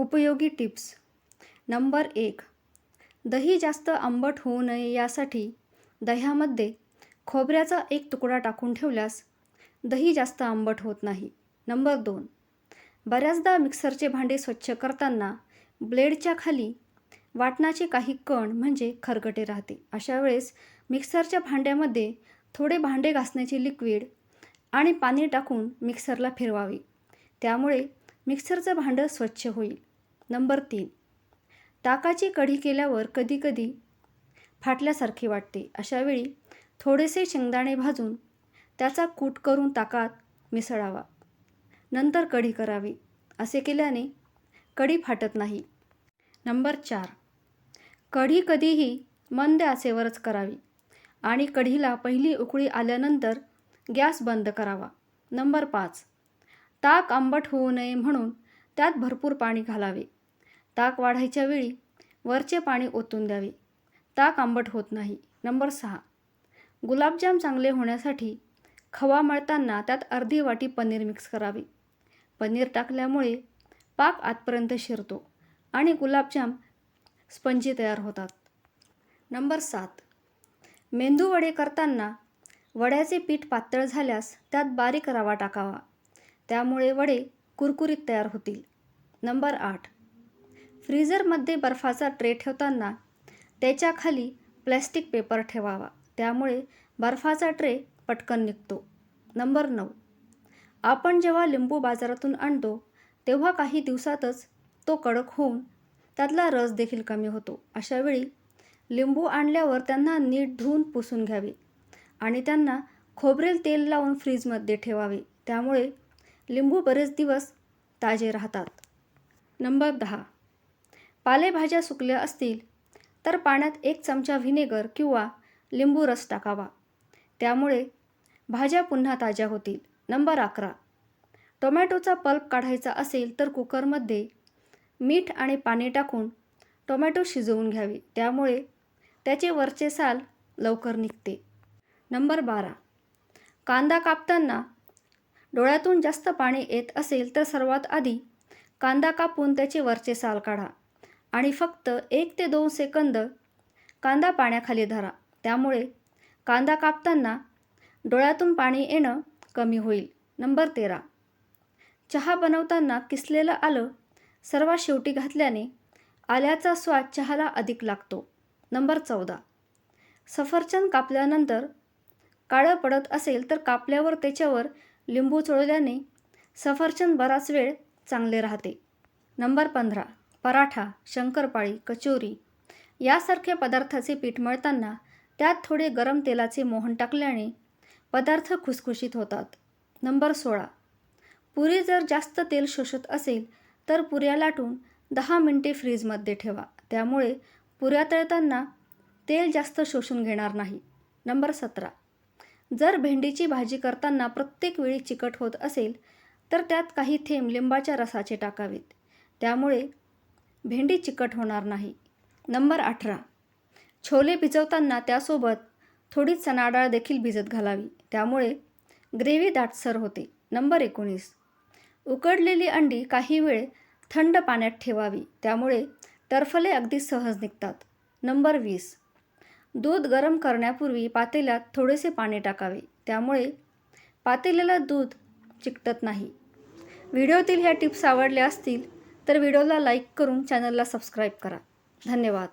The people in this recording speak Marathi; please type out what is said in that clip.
उपयोगी टिप्स. नंबर एक दही जास्त आंबट होऊ नये यासाठी दह्यामध्ये खोबऱ्याचा एक तुकडा टाकून ठेवल्यास दही जास्त आंबट होत नाही. नंबर दोन बऱ्याचदा मिक्सरचे भांडे स्वच्छ करताना ब्लेडच्या खाली वाटणाचे काही कण म्हणजे खरकटे राहते. अशा वेळेस मिक्सरच्या भांड्यामध्ये थोडे भांडे घासण्याचे लिक्विड आणि पाणी टाकून मिक्सरला फिरवावे. त्यामुळे मिक्सरचं भांडं स्वच्छ होईल. नंबर तीन. ताकाची कढी केल्यावर कधीकधी फाटल्यासारखे वाटते. अशावेळी थोडेसे शेंगदाणे भाजून त्याचा कूट करून ताकात मिसळावा. नंतर कढी करावी. असे केल्याने कढी फाटत नाही. नंबर चार. कढी कधीही मंद आसेवरच करावी आणि कढीला पहिली उकळी आल्यानंतर गॅस बंद करावा. नंबर पाच. ताक आंबट होऊ नये म्हणून त्यात भरपूर पाणी घालावे. ताक वाढायच्या वेळी वरचे पाणी ओतून द्यावे. ताक आंबट होत नाही. नंबर सहा. गुलाबजाम चांगले होण्यासाठी खवा मळताना त्यात अर्धी वाटी पनीर मिक्स करावे. पनीर टाकल्यामुळे पाक आतपर्यंत शिरतो आणि गुलाबजाम स्पंजी तयार होतात. नंबर सात. मेंदू वडे करताना वड्याचे पीठ पातळ झाल्यास त्यात बारीक रवा टाकावा. त्यामुळे वडे कुरकुरीत तयार होतील. नंबर आठ. फ्रीझरमध्ये बर्फाचा ट्रे ठेवताना त्याच्याखाली प्लॅस्टिक पेपर ठेवावा. त्यामुळे बर्फाचा ट्रे पटकन निघतो. नंबर नऊ. आपण जेव्हा लिंबू बाजारातून आणतो तेव्हा काही दिवसातच तो कडक होऊन त्यातला रस देखील कमी होतो. अशावेळी लिंबू आणल्यावर त्यांना नीट धुवून पुसून घ्यावे आणि त्यांना खोबरेल तेल लावून फ्रीजमध्ये ठेवावे. त्यामुळे लिंबू बरेच दिवस ताजे राहतात. नंबर दहा. पालेभाज्या सुकल्या असतील तर पाण्यात एक चमचा व्हिनेगर किंवा लिंबू रस टाकावा. त्यामुळे भाज्या पुन्हा ताज्या होतील. नंबर अकरा. टोमॅटोचा पल्प काढायचा असेल तर कुकरमध्ये मीठ आणि पाणी टाकून टोमॅटो शिजवून घ्यावे. त्यामुळे त्याचे वरचे साल लवकर निघते. नंबर बारा. कांदा कापताना डोळ्यातून जास्त पाणी येत असेल तर सर्वात आधी कांदा कापून त्याचे वरचे साल काढा. आणि फक्त एक ते दोन सेकंद कांदा पाण्याखाली धरा. त्यामुळे कांदा कापताना डोळ्यातून पाणी येणं कमी होईल. नंबर तेरा. चहा बनवताना किसलेलं आलं सर्वात शेवटी घातल्याने आल्याचा स्वाद चहाला अधिक लागतो. नंबर चौदा. सफरचंद कापल्यानंतर काळं पडत असेल तर कापल्यावर त्याच्यावर लिंबू चोळल्याने सफरचंद बराच वेळ चांगले राहते. नंबर पंधरा. पराठा शंकरपाळी कचोरी यासारख्या पदार्थाचे पीठ मळताना त्यात थोडे गरम तेलाचे मोहन टाकल्याने पदार्थ खुसखुशीत होतात. नंबर सोळा. पुरी जर जास्त तेल शोषत असेल तर पुऱ्या लाटून दहा मिनटे फ्रीजमध्ये ठेवा. त्यामुळे पुऱ्या तळताना तेल जास्त शोषून घेणार नाही. नंबर सतरा. जर भेंडीची भाजी करताना प्रत्येक वेळी चिकट होत असेल तर त्यात काही थेंब लिंबाच्या रसाचे टाकावेत. त्यामुळे भेंडी चिकट होणार नाही. नंबर अठरा. छोले भिजवताना त्यासोबत थोडी चणाडाळ देखील भिजत घालावी. त्यामुळे ग्रेव्ही दाटसर होते. नंबर एकोणीस. उकडलेली अंडी काही वेळ थंड पाण्यात ठेवावी. त्यामुळे टरफले अगदी सहज निघतात. नंबर वीस. दूध गरम करण्यापूर्वी पातेल्यात थोडेसे पाणी टाकावे. त्यामुळे पातेल्याला दूध चिकटत नाही. व्हिडिओतील ह्या टिप्स आवडल्या असतील तर व्हिडिओला लाईक करून चॅनलला सबस्क्राईब करा. धन्यवाद.